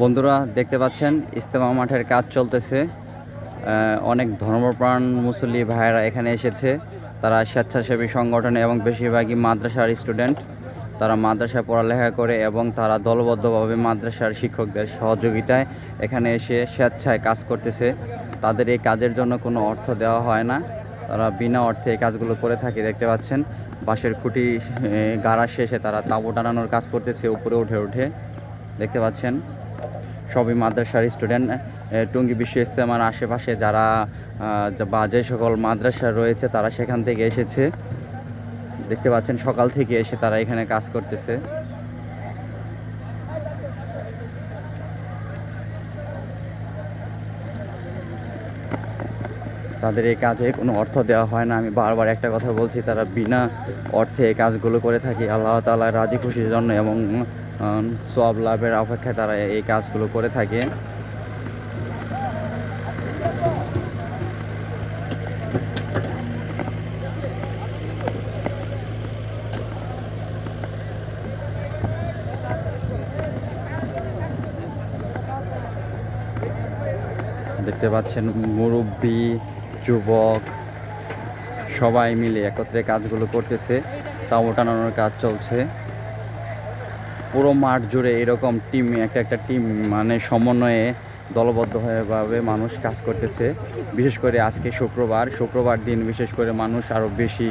বন্ধুরা দেখতে পাচ্ছেন ইস্তেমা মাঠের কাজ চলতেছে। অনেক ধর্মপ্রাণ মুসল্লি ভাইয়েরা এখানে এসেছে। তারা স্বেচ্ছাসেবী সংগঠন এবং বেশিরভাগই মাদ্রাসার স্টুডেন্ট। তারা মাদ্রাসায় পড়ালেখা করে এবং তারা দলবদ্ধভাবে মাদ্রাসার শিক্ষকদের সহযোগিতায় এখানে এসে স্বেচ্ছায় কাজ করতেছে। তাদের এই কাজের জন্য কোনো অর্থ দেওয়া হয় না। তারা বিনা অর্থে এই কাজগুলো করে থাকে দেখতে পাচ্ছেন। বাঁশের খুঁটি এ, গাড়া শেষে তারা তাঁবু টানানোর কাজ করতেছে উপরে উঠে উঠে। দেখতে পাচ্ছেন সবই মাদ্রাসার স্টুডেন্ট টুঙ্গি বিশ্ব ইস্তেমার আশেপাশে যারা বা যে সকল মাদ্রাসা রয়েছে তারা সেখান থেকে এসেছে। দেখতে পাচ্ছেন সকাল থেকে এসে তারা এখানে কাজ করতেছে। তাদের এই কাজে কোনো অর্থ দেওয়া হয় না। আমি বারবার একটা কথা বলছি, তারা বিনা অর্থে এই কাজগুলো করে থাকে। আল্লাহ তালা রাজি খুশির জন্য এবং সব লাভের অপেক্ষায় তারা এই কাজগুলো করে থাকে। দেখতে পাচ্ছেন মুরব্বী, যুবক, সবাই মিলে একত্রে কাজগুলো করতেছে। তাও টানানোর কাজ চলছে। পুরো মাঠ জুড়ে এরকম টিম একটা একটা টিম মানে সমন্বয়ে দলবদ্ধভাবে মানুষ কাজ করতেছে। বিশেষ করে আজকে শুক্রবার শুক্রবার দিন বিশেষ করে মানুষ আরও বেশি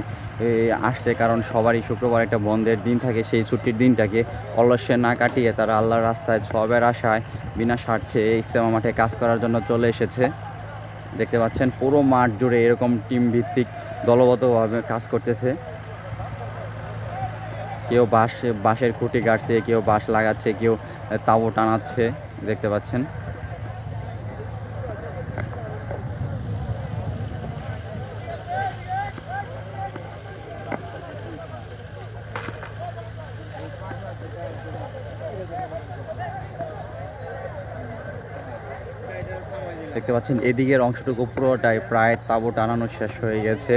আসছে কারণ সবারই শুক্রবার একটা বন্ধের দিন থাকে, সেই ছুটির দিনটাকে অলস্যে না কাটিয়ে তারা আল্লাহর রাস্তায় সবের আশায় বিনা স্বার্থে ইস্তেমা মাঠে কাজ করার জন্য চলে এসেছে। দেখতে পাচ্ছেন পুরো মাঠ জুড়ে এরকম টিম ভিত্তিক দলবদ্ধভাবে কাজ করতেছে। কেউ বাঁশ, বাঁশের খুঁটি গাড়ছে, কেউ বাঁশ লাগাচ্ছে, কেউ তাবু টানাচ্ছে, দেখতে পাচ্ছেন। দেখতে পাচ্ছেন, এদিকের অংশটুকু পুরোটাই প্রায় তাবু টানানো শেষ হয়ে গেছে,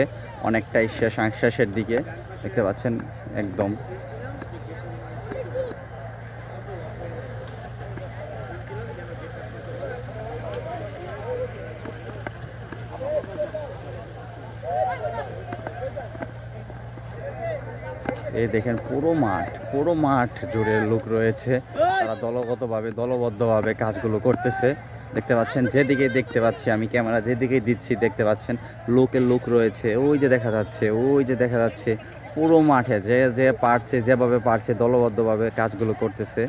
অনেকটাই শেষ, শেষের দিকে। দেখতে পাচ্ছেন, একদম। এই দেখেন পুরো মাঠ পুরো মাঠ জুড়ে লোক রয়েছে। তারা দলগতভাবে দলবদ্ধভাবে কাজগুলো করতেছে। দেখতে পাচ্ছেন, যেদিকেই দেখতে পাচ্ছি আমি ক্যামেরা, যেদিকেই দিচ্ছি দেখতে পাচ্ছেন, লোকের লোক রয়েছে। ওই যে দেখা যাচ্ছে, ওই যে দেখা যাচ্ছে, পুরো মাঠে যে যে পারছে, যেভাবে পারছে, দলবদ্ধভাবে কাজগুলো করতেছে।